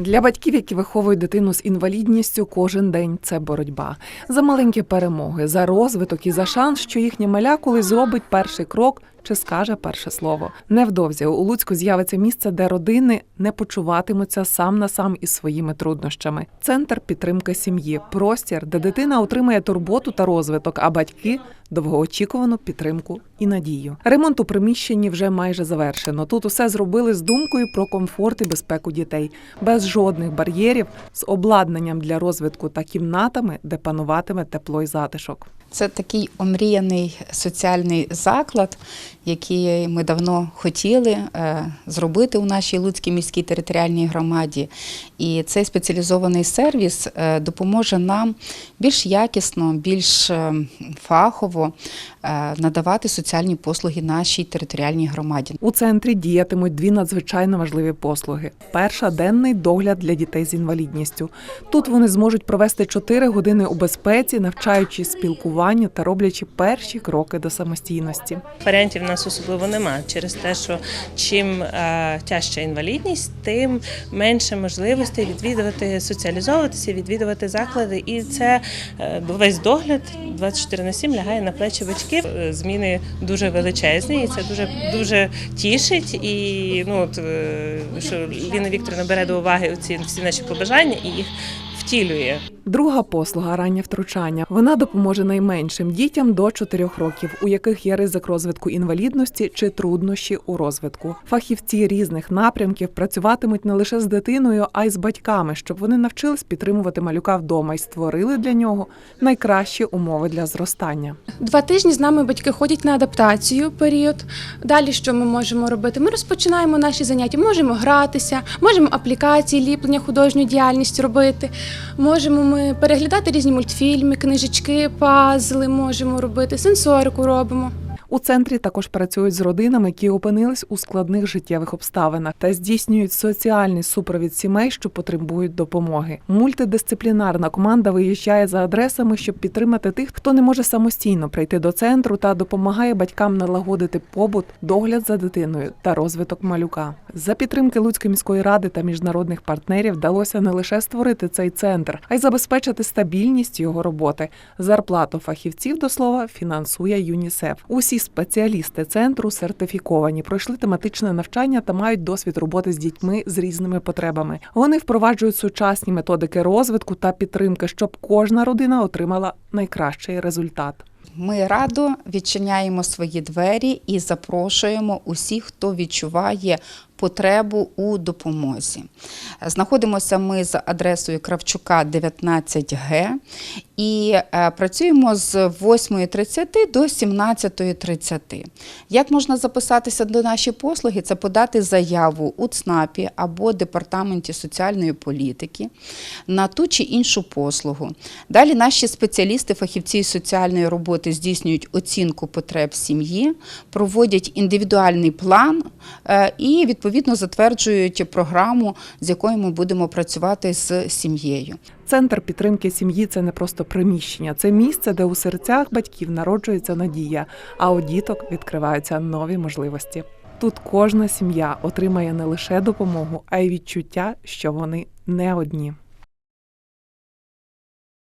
Для батьків, які виховують дитину з інвалідністю, кожен день це боротьба. За маленькі перемоги, за розвиток і за шанс, що їхня маля колись зробить перший крок чи скаже перше слово. Невдовзі у Луцьку з'явиться місце, де родини не почуватимуться сам на сам із своїми труднощами. Центр підтримки сім'ї, простір, де дитина отримає турботу та розвиток, а батьки довгоочікувану підтримку і надію. Ремонт у приміщенні вже майже завершено. Тут усе зробили з думкою про комфорт і безпеку дітей, без жодних бар'єрів, з обладнанням для розвитку та кімнатами, де пануватиме тепло й затишок. Це такий омріяний соціальний заклад, який ми давно хотіли е, зробити у нашій Луцькій міській територіальній громаді. І цей спеціалізований сервіс е, допоможе нам більш якісно, більш е, фахово надавати соціальні послуги нашій територіальній громаді. У центрі діятимуть дві надзвичайно важливі послуги. Перша денний догляд для дітей з інвалідністю. Тут вони зможуть провести 4 години у безпеці, навчаючись спілкуванню та роблячи перші кроки до самостійності. Варіантів нас особливо нема через те, що чим е, тяжча інвалідність, тим менше можливостей відвідувати, соціалізовуватися, відвідувати заклади. І це е, весь догляд 24 на 7 лягає на плечі батьків. Е, Зміни дуже величезні, і це дуже дуже тішить. І ну от що Ліна Вікторівна бере до уваги ці всі наші побажання і їх втілює. Друга послуга раннє втручання. Вона допоможе найменшим дітям до 4 років, у яких є ризик розвитку інвалідності чи труднощі у розвитку. Фахівці різних напрямків працюватимуть не лише з дитиною, а й з батьками, щоб вони навчились підтримувати малюка вдома і створили для нього найкращі умови для зростання. Два тижні з нами батьки ходять на адаптацію період. Далі що ми можемо робити? Ми розпочинаємо наші заняття. Можемо гратися, можемо аплікації, ліплення, художню діяльність робити. Можемо ми переглядати різні мультфільми, книжечки, пазли можемо робити, сенсорику робимо. У центрі також працюють з родинами, які опинились у складних життєвих обставинах та здійснюють соціальний супровід сімей, що потребують допомоги. Мультидисциплінарна команда виїжджає за адресами, щоб підтримати тих, хто не може самостійно прийти до центру та допомагає батькам налагодити побут, догляд за дитиною та розвиток малюка. За підтримки Луцької міської ради та міжнародних партнерів вдалося не лише створити цей центр, а й забезпечити стабільність його роботи. Зарплату фахівців до слова фінансує ЮНІСЕФ. Усі спеціалісти центру сертифіковані, пройшли тематичне навчання та мають досвід роботи з дітьми з різними потребами. Вони впроваджують сучасні методики розвитку та підтримки, щоб кожна родина отримала найкращий результат. Ми радо відчиняємо свої двері і запрошуємо усіх, хто відчуває потребу у допомозі. Знаходимося ми за адресою Кравчука 19Г і е, працюємо з 8.30 до 17.30. Як можна записатися до нашої послуги? Це подати заяву у ЦНАПі або Департаменті соціальної політики на ту чи іншу послугу. Далі наші спеціалісти, фахівці соціальної роботи здійснюють оцінку потреб сім'ї, проводять індивідуальний план е, і відповідно затверджують програму, з якою ми будемо працювати з сім'єю. Центр підтримки сім'ї це не просто приміщення, це місце, де у серцях батьків народжується надія, а у діток відкриваються нові можливості. Тут кожна сім'я отримає не лише допомогу, а й відчуття, що вони не одні.